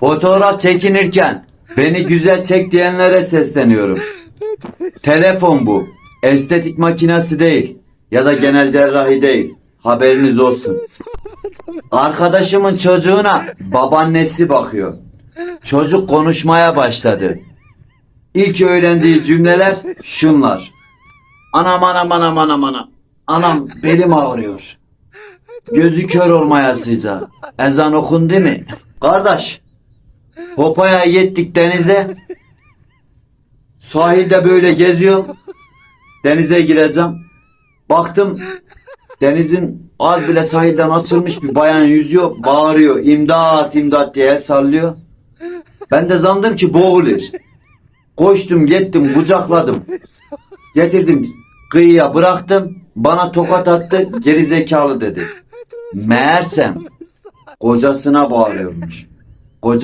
Fotoğraf çekinirken beni güzel çek diyenlere sesleniyorum. Telefon bu. Estetik makinesi değil. Ya da genel cerrahi değil. Haberiniz olsun. Arkadaşımın çocuğuna babaannesi bakıyor. Çocuk konuşmaya başladı. İlk öğrendiği cümleler şunlar. Anam anam anam anam anam. Anam belim ağrıyor. Gözü kör olmaya sıca. Ezan okundu mi? Kardeş. Hopaya yettik denize. Sahilde böyle geziyor. Denize gireceğim. Baktım denizin az bile sahilden açılmış bir bayan yüzüyor. Bağırıyor. İmdat imdat diye el sallıyor. Ben de zandım ki boğulur. Koştum gittim kucakladım. Getirdim kıyıya bıraktım. Bana tokat attı geri zekalı dedi. Meğersem kocasına bağırıyormuş. Koca